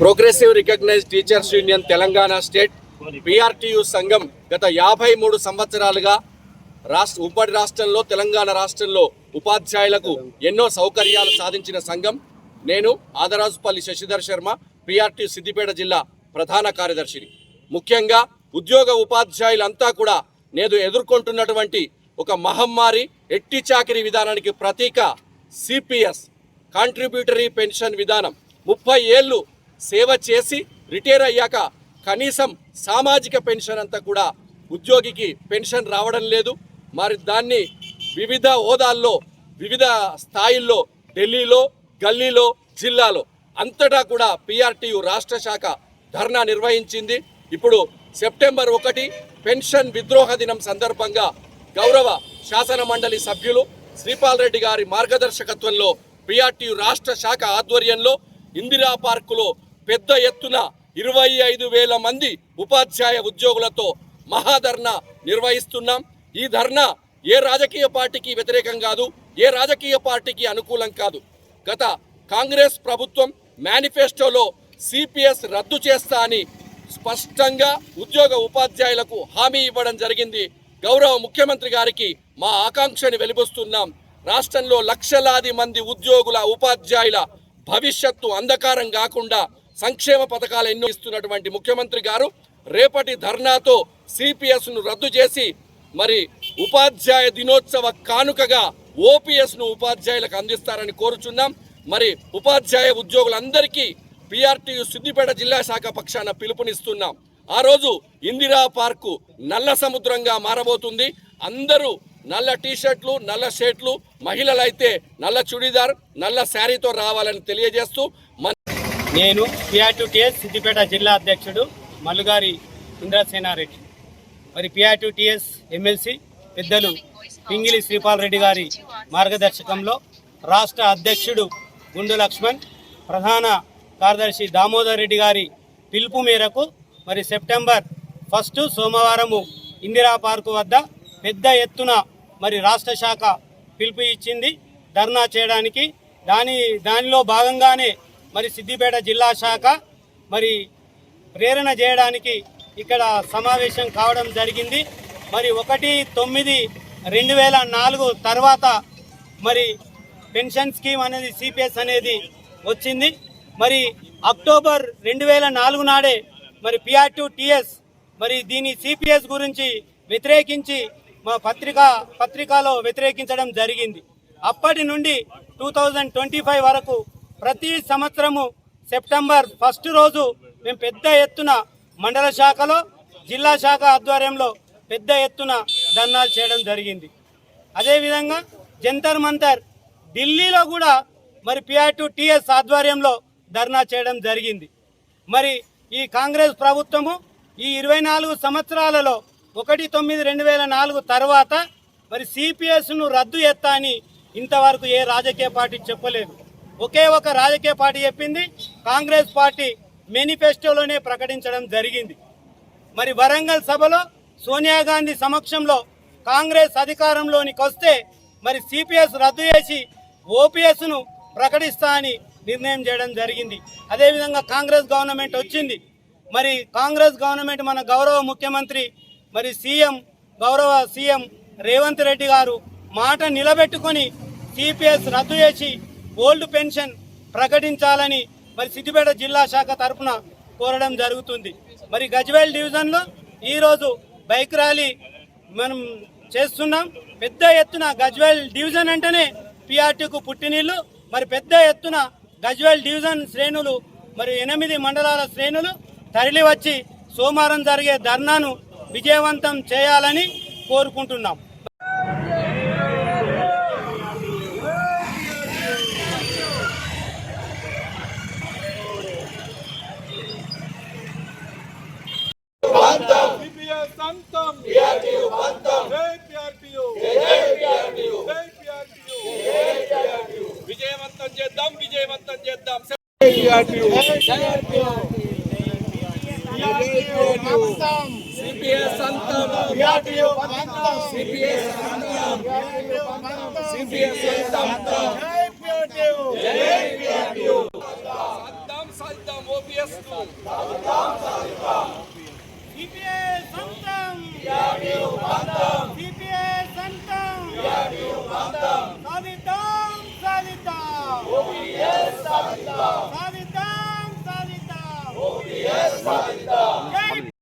Progressive recognise teachers union Telangana state PRTU సంఘం గత యాభై మూడు సంవత్సరాలుగా రాష్ట్ర ఉమ్మడి రాష్ట్రంలో తెలంగాణ రాష్ట్రంలో ఉపాధ్యాయులకు ఎన్నో సౌకర్యాలు సాధించిన సంఘం. నేను ఆదరాజుపల్లి శశిధర్ శర్మ పిఆర్టీ సిద్దిపేట జిల్లా ప్రధాన కార్యదర్శిని. ముఖ్యంగా ఉద్యోగ ఉపాధ్యాయులంతా కూడా నేను ఎదుర్కొంటున్నటువంటి ఒక మహమ్మారి ఎట్టి చాకిరి విధానానికి ప్రతీక సిపిఎస్ కాంట్రిబ్యూటరీ పెన్షన్ విధానం. ముప్పై ఏళ్ళు సేవ చేసి రిటైర్ అయ్యాక కనీసం సామాజిక పెన్షన్ అంతా కూడా ఉద్యోగికి పెన్షన్ రావడం లేదు. మరి దాన్ని వివిధ హోదాల్లో వివిధ స్థాయిల్లో ఢిల్లీలో గల్లీలో జిల్లాలో అంతటా కూడా పిఆర్టీయు రాష్ట్ర శాఖ ధర్నా నిర్వహించింది. ఇప్పుడు సెప్టెంబర్ ఒకటి పెన్షన్ విద్రోహ దినం సందర్భంగా గౌరవ శాసన మండలి సభ్యులు శ్రీపాల్ రెడ్డి గారి మార్గదర్శకత్వంలో పిఆర్టీయు రాష్ట్ర శాఖ ఆధ్వర్యంలో ఇందిరా పార్కులో పెద్ద ఎత్తున ఇరవై ఐదు వేల మంది ఉపాధ్యాయ ఉద్యోగులతో మహాధర్నా నిర్వహిస్తున్నాం. ఈ ధర్నా ఏ రాజకీయ పార్టీకి వ్యతిరేకం కాదు ఏ రాజకీయ పార్టీకి అనుకూలం కాదు. గత కాంగ్రెస్ ప్రభుత్వం మేనిఫెస్టోలో సిపిఎస్ రద్దు చేస్తా అని స్పష్టంగా ఉద్యోగ ఉపాధ్యాయులకు హామీ ఇవ్వడం జరిగింది. గౌరవ ముఖ్యమంత్రి గారికి మా ఆకాంక్షని వెలిపిస్తున్నాం రాష్ట్రంలో లక్షలాది మంది ఉద్యోగుల ఉపాధ్యాయుల భవిష్యత్తు అంధకారం కాకుండా సంక్షేమ పథకాలు ఎన్నో ఇస్తున్నటువంటి ముఖ్యమంత్రి గారు రేపటి ధర్నాతో సిపిఎస్ను రద్దు చేసి మరి ఉపాధ్యాయ దినోత్సవ కానుకగా ఓపీఎస్ను ఉపాధ్యాయులకు అందిస్తారని కోరుచున్నాం. మరి ఉపాధ్యాయ ఉద్యోగులందరికీ పిఆర్టీయు సిద్దిపేట జిల్లా శాఖ పక్షాన పిలుపునిస్తున్నాం. ఆ రోజు ఇందిరా పార్కు నల్ల సముద్రంగా మారబోతుంది. అందరూ నల్ల టీ షర్ట్లు నల్ల షర్ట్లు మహిళలైతే నల్ల చుడీదార్ నల్ల శారీతో రావాలని తెలియజేస్తూ నేను పిఆర్టీఎస్ సిద్దిపేట జిల్లా అధ్యక్షుడు మల్లుగారి ఇంద్రసేనారెడ్డి. మరి పిఆర్టీఎస్ ఎమ్మెల్సీ పెద్దలు పింగిలి శ్రీపాల్ రెడ్డి గారి మార్గదర్శకంలో రాష్ట్ర అధ్యక్షుడు గుండు లక్ష్మణ్ ప్రధాన కార్యదర్శి దామోదర్ రెడ్డి గారి పిలుపు మేరకు మరి సెప్టెంబర్ ఫస్ట్ సోమవారము ఇందిరా పార్కు వద్ద పెద్ద ఎత్తున మరి రాష్ట్ర శాఖ పిలుపు ఇచ్చింది. ధర్నా చేయడానికి దాని దానిలో భాగంగానే మరి సిద్దిపేట జిల్లా శాఖ మరి ప్రేరణ చేయడానికి ఇక్కడ సమావేశం కావడం జరిగింది. మరి ఒకటి తొమ్మిది రెండు వేల నాలుగు తర్వాత మరి పెన్షన్ స్కీమ్ అనేది సిపిఎస్ అనేది వచ్చింది. మరి అక్టోబర్ రెండు వేల నాలుగు నాడే మరి పిఆర్ టు టిఎస్ మరి దీని సిపిఎస్ గురించి వ్యతిరేకించి మా పత్రిక పత్రికలో వ్యతిరేకించడం జరిగింది. అప్పటి నుండి టూ థౌజండ్ ట్వంటీ ఫైవ్ వరకు ప్రతి సంవత్సరము సెప్టెంబర్ ఫస్ట్ రోజు మేము పెద్ద ఎత్తున మండల శాఖలో జిల్లా శాఖ ఆధ్వర్యంలో పెద్ద ఎత్తున ధర్నాలు చేయడం జరిగింది. అదేవిధంగా జంతర్ మంతర్ ఢిల్లీలో కూడా మరి పిఆర్ టు టిఎస్ ఆధ్వర్యంలో ధర్నా చేయడం జరిగింది. మరి ఈ కాంగ్రెస్ ప్రభుత్వము ఈ ఇరవై నాలుగు సంవత్సరాలలో ఒకటి తొమ్మిది రెండు వేల నాలుగు తర్వాత మరి సిపిఎస్ను రద్దు ఎత్తా అని ఇంతవరకు ఏ రాజకీయ పార్టీ చెప్పలేదు. ఒకే ఒక రాజకీయ పార్టీ చెప్పింది. కాంగ్రెస్ పార్టీ మేనిఫెస్టోలోనే ప్రకటించడం జరిగింది. మరి వరంగల్ సభలో సోనియా గాంధీ సమక్షంలో కాంగ్రెస్ అధికారంలోనికి వస్తే మరి సిపిఎస్ రద్దు చేసి ఓపీఎస్ను ప్రకటిస్తా అని నిర్ణయం చేయడం జరిగింది. అదేవిధంగా కాంగ్రెస్ గవర్నమెంట్ వచ్చింది. మరి కాంగ్రెస్ గవర్నమెంట్ మన గౌరవ ముఖ్యమంత్రి మరి సీఎం గౌరవ సీఎం రేవంత్ రెడ్డి గారు మాట నిలబెట్టుకొని సిపిఎస్ రద్దు చేసి ఓల్డ్ పెన్షన్ ప్రకటించాలని మరి సిద్దిపేట జిల్లా శాఖ తరఫున కోరడం జరుగుతుంది. మరి గజ్వేల్ డివిజన్లో ఈరోజు బైక్ ర్యాలీ మనం చేస్తున్నాం. పెద్ద ఎత్తున గజ్వేల్ డివిజన్ అంటేనే పిఆర్టీకు పుట్టినీళ్ళు మరి పెద్ద ఎత్తున గజ్వేల్ డివిజన్ శ్రేణులు మరి ఎనిమిది మండలాల శ్రేణులు తరలి వచ్చి సోమవారం జరిగే ధర్నాను విజయవంతం చేయాలని కోరుకుంటున్నాం సిపిఎస్ అంతం పిఆర్టీయు అంతం జై పిఆర్టీయు జై పిఆర్టీయు జై పిఆర్టీయు విజయవంతం చేద్దాం విజయవంతం చేద్దాం సిపిఎస్ అంతం పిఆర్టీయు అంతం సిపిఎస్ సిపిఎస్ జై పిఆర్టీయు జై పిఆర్టీయు సాధ్యం సాధ్యం ఓపీఎస్ చేస్తూ సిపిఐ